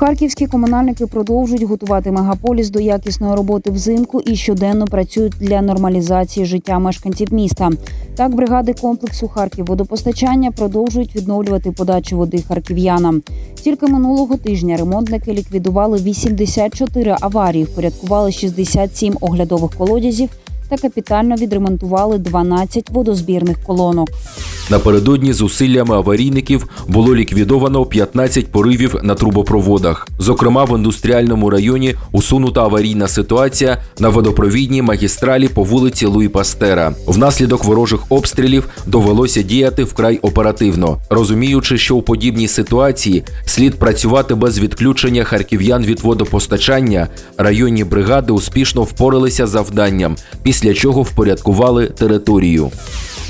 Харківські комунальники продовжують готувати мегаполіс до якісної роботи взимку і щоденно працюють для нормалізації життя мешканців міста. Так, бригади комплексу Харківводопостачання продовжують відновлювати подачу води харків'янам. Тільки минулого тижня ремонтники ліквідували 84 аварії, впорядкували 67 оглядових колодязів та капітально відремонтували 12 водозбірних колонок. Напередодні зусиллями аварійників було ліквідовано 15 поривів на трубопроводах. Зокрема, в індустріальному районі усунута аварійна ситуація на водопровідній магістралі по вулиці Луї Пастера. Внаслідок ворожих обстрілів довелося діяти вкрай оперативно, розуміючи, що у подібній ситуації слід працювати без відключення харків'ян від водопостачання. Районні бригади успішно впоралися завданням, після чого впорядкували територію.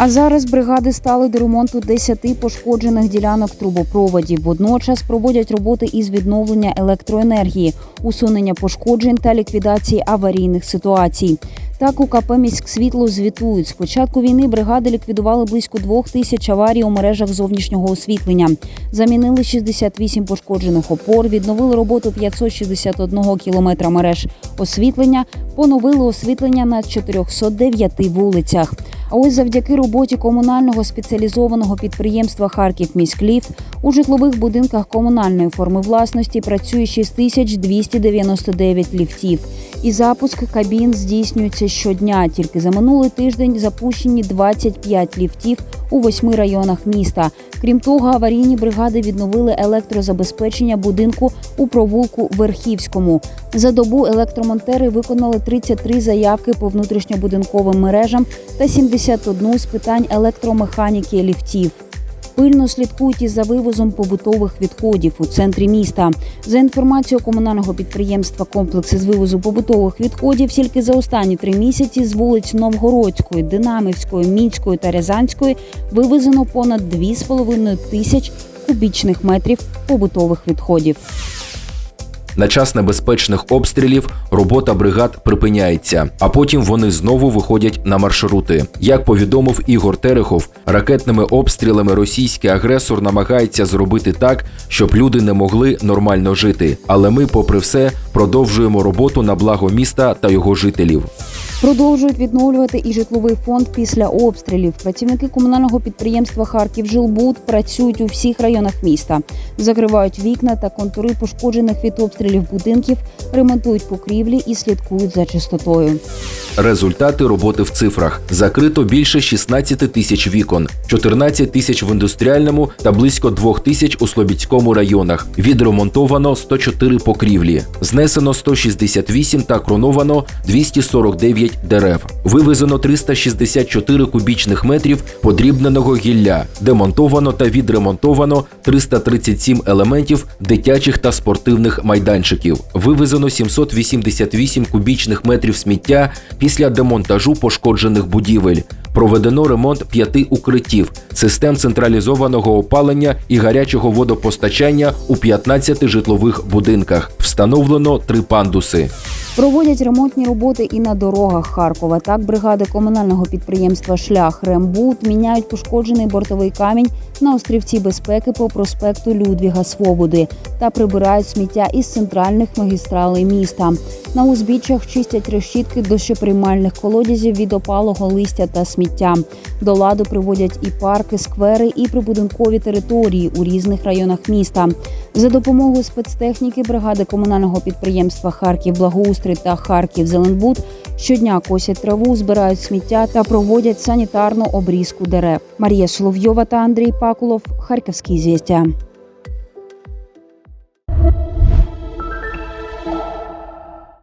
А зараз бригади стали до ремонту 10 пошкоджених ділянок трубопроводів. Водночас проводять роботи із відновлення електроенергії, усунення пошкоджень та ліквідації аварійних ситуацій. Так у КП «Міськсвітло» звітують. З початку війни бригади ліквідували близько двох тисяч аварій у мережах зовнішнього освітлення. Замінили 68 пошкоджених опор, відновили роботу 561 кілометра мереж освітлення, поновили освітлення на 409 вулицях. А ось завдяки роботі комунального спеціалізованого підприємства Харків міськліфт у житлових будинках комунальної форми власності працює 6299 ліфтів. І запуск кабін здійснюється щодня. Тільки за минулий тиждень запущені 25 ліфтів у восьми районах міста. Крім того, аварійні бригади відновили електрозабезпечення будинку у провулку Верхівському. За добу електромонтери виконали 33 заявки по внутрішньобудинковим мережам та 71 з питань електромеханіки ліфтів. Пильно слідкують із за вивозом побутових відходів у центрі міста. За інформацією комунального підприємства комплекси з вивозу побутових відходів тільки за останні три місяці з вулиць Новгородської, Динамівської, Мінської та Рязанської вивезено понад 2,5 тисяч кубічних метрів побутових відходів. На час небезпечних обстрілів робота бригад припиняється, а потім вони знову виходять на маршрути. Як повідомив Ігор Терехов, ракетними обстрілами російський агресор намагається зробити так, щоб люди не могли нормально жити. Але ми, попри все, продовжуємо роботу на благо міста та його жителів. Продовжують відновлювати і житловий фонд після обстрілів. Працівники комунального підприємства Харківжилбуд працюють у всіх районах міста, закривають вікна та контури пошкоджених від обстрілів будинків, ремонтують покрівлі і слідкують за чистотою. Результати роботи в цифрах: закрито більше 16 тисяч вікон, 14 тисяч в індустріальному та близько 2 тисяч у Слобідському районах. Відремонтовано 104 покрівлі, знесено 168 та кроновано 249 дерев. Вивезено 364 кубічних метрів подрібненого гілля, демонтовано та відремонтовано 337 елементів дитячих та спортивних майданчиків. Вивезено 788 кубічних метрів сміття після демонтажу пошкоджених будівель. Проведено ремонт п'яти укриттів, систем централізованого опалення і гарячого водопостачання у 15 житлових будинках. Встановлено три пандуси. Проводять ремонтні роботи і на дорогах Харкова. Так, бригади комунального підприємства Шлях Рембут міняють пошкоджений бортовий камінь на острівці безпеки по проспекту Людвіга Свободи та прибирають сміття із центральних магістралей міста. На узбіччях чистять решітки дощоприймальних колодязів від опалого листя та сміття. До ладу приводять і парки, сквери, і прибудинкові території у різних районах міста. За допомогою спецтехніки бригади комунального підприємства Харків Благоустрій та Харків Зеленбуд щодня косять траву, збирають сміття та проводять санітарну обрізку дерев. Марія Соловйова та Андрій Пакулов. Харківські звістя.